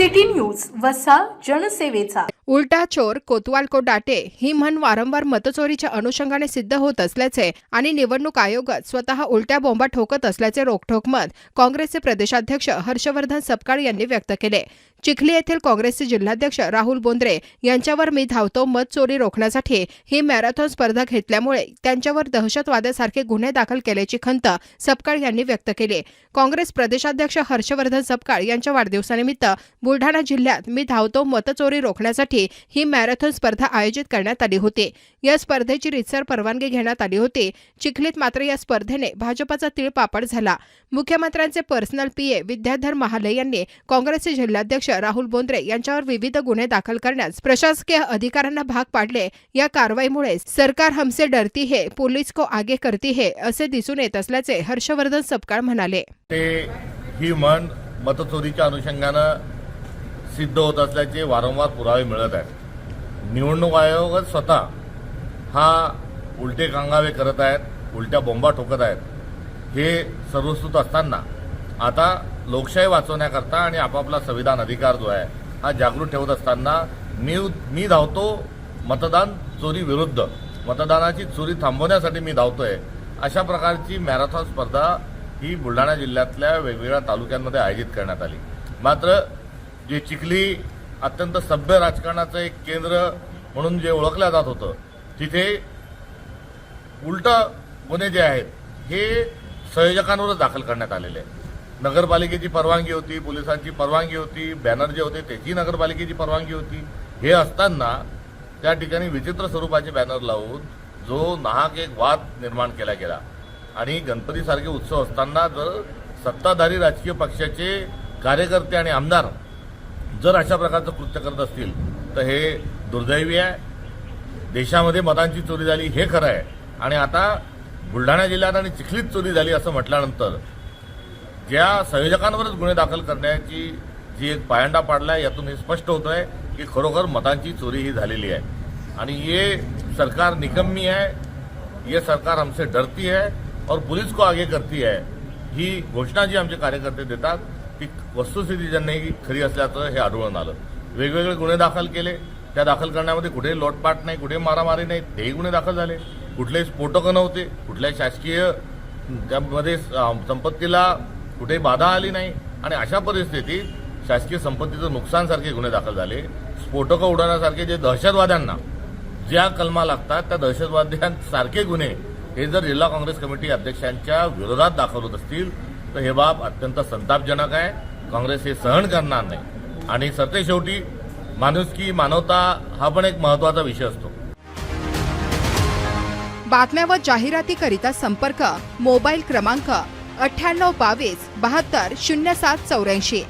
City news वसा जनसेवेचा. उलटा चोर कोतवाल को डाटे ही म्हण वारंवार मतचोरीच्या अनुषंगाने सिद्ध होत असल्याचे आणि निवडणूक आयोगच स्वतः उलट्या बोंबा ठोकत असल्याचे रोखठोक मत काँग्रेसचे प्रदेशाध्यक्ष हर्षवर्धन सपकाळ यांनी व्यक्त केले. चिखली येथील काँग्रेसचे जिल्हाध्यक्ष राहुल बोंद्रे यांच्यावर मी धावतो मत चोरी रोखण्यासाठी ही मॅरेथॉन स्पर्धा घेतल्यामुळे त्यांच्यावर दहशतवादासारखे गुन्हे दाखल केल्याची खंत सपकाळ यांनी व्यक्त केली. काँग्रेस प्रदेशाध्यक्ष हर्षवर्धन सपकाळ यांच्या वाढदिवसानिमित्त बुल बुलढाणा जिल्ह्यात मी धावतो मतचोरी रोखण्यासाठी ही मॅरेथॉन स्पर्धा आयोजित करण्यात आली होती. या स्पर्धेची रितसर परवानगी घेण्यात आली होती. चिखलीत मात्र या स्पर्धेने भाजपाचा तिळपापड झाला. मुख्यमंत्र्यांचे पर्सनल पीए विद्याधर महाले यांनी काँग्रेसचे जिल्हाध्यक्ष राहुल बोंद्रे यांच्यावर विविध गुन्हे दाखल करण्यास प्रशासकीय अधिकाऱ्यांना भाग पाडले. या कारवाईमुळे सरकार हमसे डरती हे पोलीस को आगे करती हे असे दिसून येत असल्याचे हर्षवर्धन सपकाळ म्हणाले. ते ही म्हण मतचोरीच्या अनुषंगानं सिद्ध होत असल्याचे वारंवार पुरावे मिळत आहेत. निवडणूक आयोगच स्वतः हा उलटे कांगावे करत आहेत उलट्या बोंबा ठोकत आहेत. हे सर्वस्तुत असताना आता लोकशाही वाचवण्याकरता आणि आपापला संविधान अधिकार जो आहे हा जागृत ठेवत असताना मी मी धावतो मतदान चोरी विरुद्ध. मतदानाची चोरी थांबवण्यासाठी मी धावतोय. अशा प्रकारची मॅरेथॉन स्पर्धा ही बुलढाणा जिल्ह्यातल्या वेगवेगळ्या तालुक्यांमध्ये आयोजित करण्यात आली. मात्र जे चिखली अत्यंत सभ्य राजकारणाचं एक केंद्र म्हणून जे ओळखलं जात होतं तिथे उलट गुन्हे जे आहेत हे संयोजकांवरच दाखल करण्यात आलेले आहेत. नगरपालिकेची परवानगी होती पोलिसांची परवानगी होती बॅनर जे होते त्याची नगरपालिकेची परवानगी होती. हे असताना त्या ठिकाणी विचित्र स्वरूपाचे बॅनर लावून जो नाहक एक वाद निर्माण केला गेला. आणि गणपतीसारखे उत्सव असताना जर सत्ताधारी राजकीय पक्षाचे कार्यकर्ते आणि आमदार जर अशा प्रकारचं कृत्य करत असतील तर हे दुर्दैवी आहे. देशामध्ये मतांची चोरी झाली हे खरं आहे. आणि आता बुलढाणा जिल्ह्यात आणि चिखलीत चोरी झाली असं म्हटल्यानंतर ज्या संयोजकांवरच गुन्हे दाखल करण्याची जी एक पायंडा पाडला आहे यातून हे स्पष्ट होतं आहे की खरोखर मतांची चोरी ही झालेली आहे. आणि ये सरकार निकम्मी आहे ये सरकार हमसे डरती है और पुलिस को आगे करती है ही घोषणा जी आमचे कार्यकर्ते देतात ती वस्तुस्थिती ज्यांनी खरी असल्याचं हे आढळून आलं. वेगवेगळे गुन्हे दाखल केले. त्या दाखल करण्यामध्ये कुठेही लोटपाट नाही कुठे मारामारी नाही तेही गुन्हे दाखल झाले. कुठलेही स्फोटकं नव्हते कुठल्या शासकीय त्यामध्ये संपत्तीला कुठेही बाधा आली नाही. आणि अशा परिस्थितीत शासकीय संपत्तीचं नुकसानसारखे गुन्हे दाखल झाले. स्फोटकं उडवण्यासारखे जे दहशतवाद्यांना ज्या कलमा लागतात त्या दहशतवाद्यांसारखे गुन्हे हे जर जिल्हा काँग्रेस कमिटी अध्यक्षांच्या विरोधात दाखल होत असतील तर हे बाब अत्यंत संतापजनक आहे. काँग्रेस हे सहन करणार नाही. आणि सत्य शेवटी माणुसकी मानवता हा पण एक महत्त्वाचा विषय असतो. बातम्या व जाहिरातीकरिता संपर्क मोबाईल क्रमांक अठ्ठ्याण्णव बावीस बहात्तर शून्य सात चौऱ्याऐंशी.